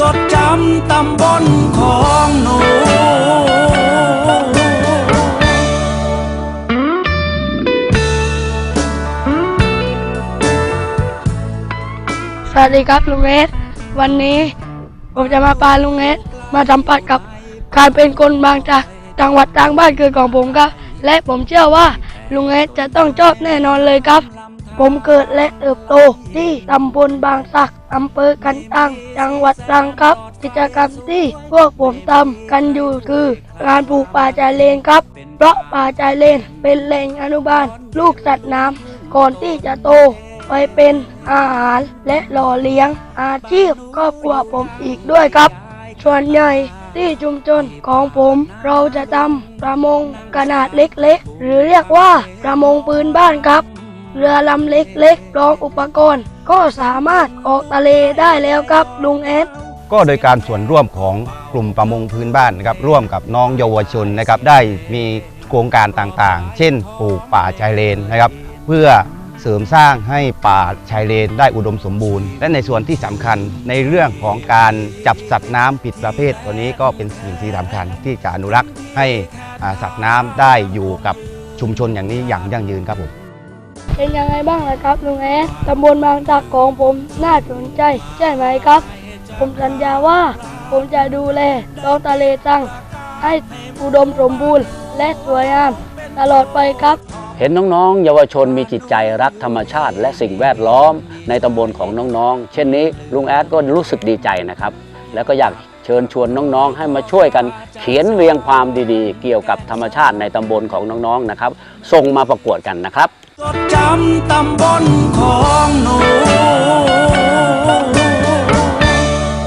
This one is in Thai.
จดจำตำบลของหนู สวัสดีครับลุงเอสวันนี้ผมจะมาพาลุงเอสมาสัมผัสกับการเป็นคนบางจากจังหวัดทางบ้านเกิดของผมครับ และผมเชื่อว่าลุงเอสจะต้องชอบแน่นอนเลยครับ ผมเกิดและเติบโตที่ตำบลบางสักอำเภอกันตัง จังหวัดตรังครับ กิจกรรมที่พวกผมทำกันอยู่คือการปลูกป่าชายเลนครับ เพราะป่าชายเลนเป็นแหล่งอนุบาล ลูกสัตว์น้ำก่อนที่จะโตไปเป็นอาหารและหล่อเลี้ยง อาชีพครอบครัวผมอีกด้วยครับ ส่วนใหญ่ที่ชุมชนของผมเราจะทำประมงขนาดเล็กๆ หรือเรียกว่าประมงพื้นบ้านครับ เรือลำเล็กๆรองอุปกรณ์ ก็สามารถออกทะเลได้แล้วครับลุงแอดก็โดยการส่วนร่วมของกลุ่มประมงพื้นบ้านนะครับร่วมกับน้องเยาวชนนะครับได้มีโครงการต่างๆ เช่นปลูกป่าชายเลนนะครับ เพื่อเสริมสร้างให้ป่าชายเลนได้อุดมสมบูรณ์ และในส่วนที่สำคัญในเรื่องของการจับสัตว์น้ำผิดประเภทตัวนี้ก็เป็นสิ่งที่สำคัญที่จะอนุรักษ์ให้สัตว์น้ำได้อยู่กับชุมชนอย่างนี้อย่างยั่งยืนครับผม เป็นยังไงบ้างล่ะครับลุงแอดตำบลบางจากของผมน่าสนใจ ใช่ไหมครับ ผมสัญญาว่า ผมจะดูแลท้องทะเลจังให้อุดมสมบูรณ์ และสวยงามตลอดไปครับเห็นน้องๆ เยาวชนมีจิตใจรักธรรมชาติ และสิ่งแวดล้อมในตำบลของน้องๆ เช่นนี้ลุงแอดก็รู้สึกดีใจนะครับ แล้วก็อยาก เชิญชวนน้องๆ ให้มาช่วยกันเขียนเรียงความดีๆ เกี่ยวกับธรรมชาติในตำบลของน้องๆนะครับ ส่งมาประกวดกันนะครับ จดจำตำบลของหนู